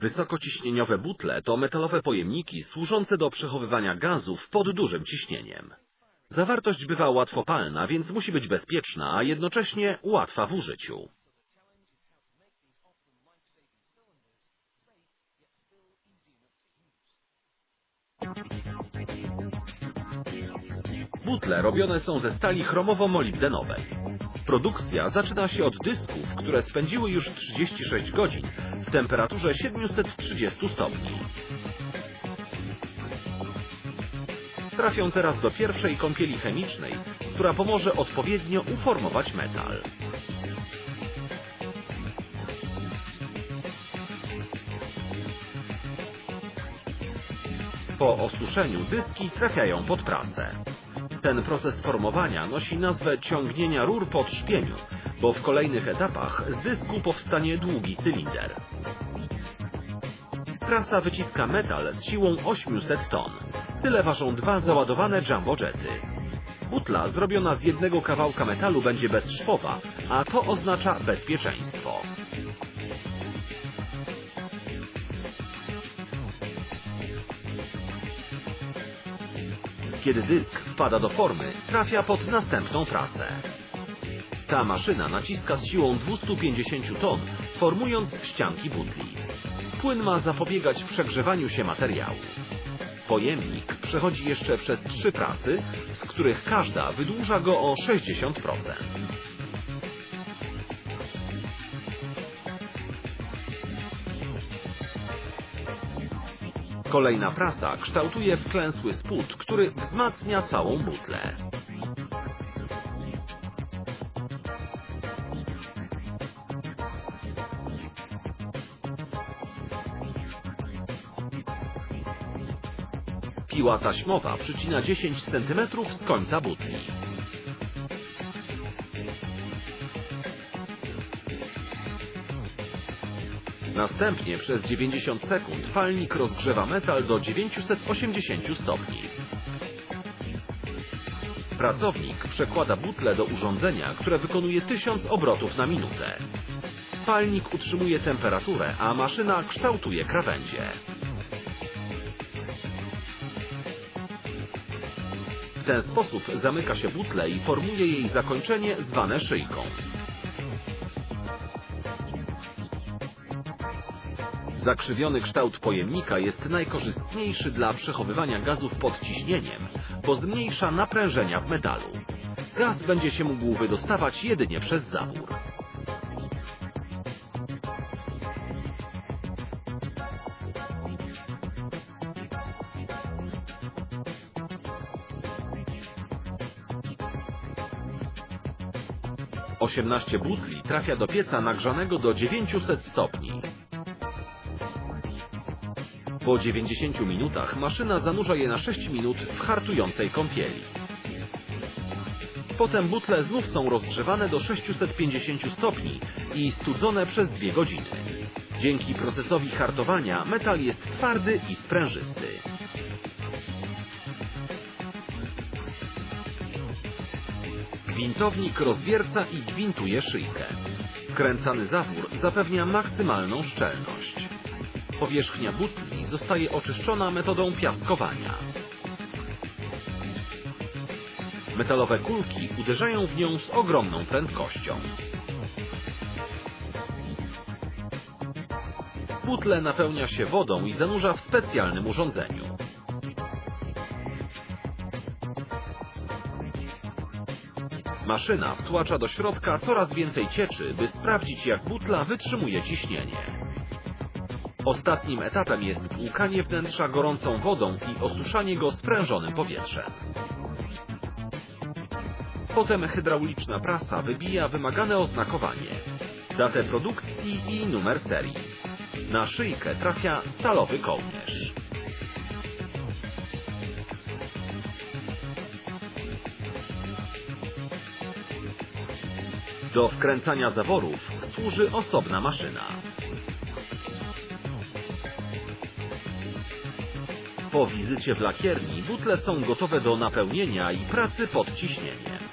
Wysokociśnieniowe butle to metalowe pojemniki służące do przechowywania gazów pod dużym ciśnieniem. Zawartość bywa łatwopalna, więc musi być bezpieczna, a jednocześnie łatwa w użyciu. Butle robione są ze stali chromowo-molibdenowej. Produkcja zaczyna się od dysków, które spędziły już 36 godzin w temperaturze 730 stopni. Trafią teraz do pierwszej kąpieli chemicznej, która pomoże odpowiednio uformować metal. Po osuszeniu dyski trafiają pod prasę. Ten proces formowania nosi nazwę ciągnienia rur po trzpieniu, bo w kolejnych etapach z dysku powstanie długi cylinder. Prasa wyciska metal z siłą 800 ton. Tyle ważą dwa załadowane jumbojety. Butla zrobiona z jednego kawałka metalu będzie bezszwowa, a to oznacza bezpieczeństwo. Kiedy dysk wpada do formy, trafia pod następną prasę. Ta maszyna naciska z siłą 250 ton, formując ścianki butli. Płyn ma zapobiegać przegrzewaniu się materiału. Pojemnik przechodzi jeszcze przez trzy prasy, z których każda wydłuża go o 60%. Kolejna prasa kształtuje wklęsły spód, który wzmacnia całą butlę. Piła taśmowa przycina 10 cm z końca butli. Następnie przez 90 sekund palnik rozgrzewa metal do 980 stopni. Pracownik przekłada butlę do urządzenia, które wykonuje 1000 obrotów na minutę. Palnik utrzymuje temperaturę, a maszyna kształtuje krawędzie. W ten sposób zamyka się butlę i formuje jej zakończenie zwane szyjką. Zakrzywiony kształt pojemnika jest najkorzystniejszy dla przechowywania gazów pod ciśnieniem, bo zmniejsza naprężenia w metalu. Gaz będzie się mógł wydostawać jedynie przez zawór. Osiemnaście butli trafia do pieca nagrzanego do 900 stopni. Po 90 minutach maszyna zanurza je na 6 minut w hartującej kąpieli. Potem butle znów są rozgrzewane do 650 stopni i studzone przez 2 godziny. Dzięki procesowi hartowania metal jest twardy i sprężysty. Gwintownik rozwierca i gwintuje szyjkę. Wkręcany zawór zapewnia maksymalną szczelność. Powierzchnia butli zostaje oczyszczona metodą piaskowania. Metalowe kulki uderzają w nią z ogromną prędkością. Butle napełnia się wodą i zanurza w specjalnym urządzeniu. Maszyna wtłacza do środka coraz więcej cieczy, by sprawdzić jak butla wytrzymuje ciśnienie. Ostatnim etapem jest płukanie wnętrza gorącą wodą i osuszanie go sprężonym powietrzem. Potem hydrauliczna prasa wybija wymagane oznakowanie, datę produkcji i numer serii. Na szyjkę trafia stalowy kołnierz. Do wkręcania zaworów służy osobna maszyna. Po wizycie w lakierni butle są gotowe do napełnienia i pracy pod ciśnieniem.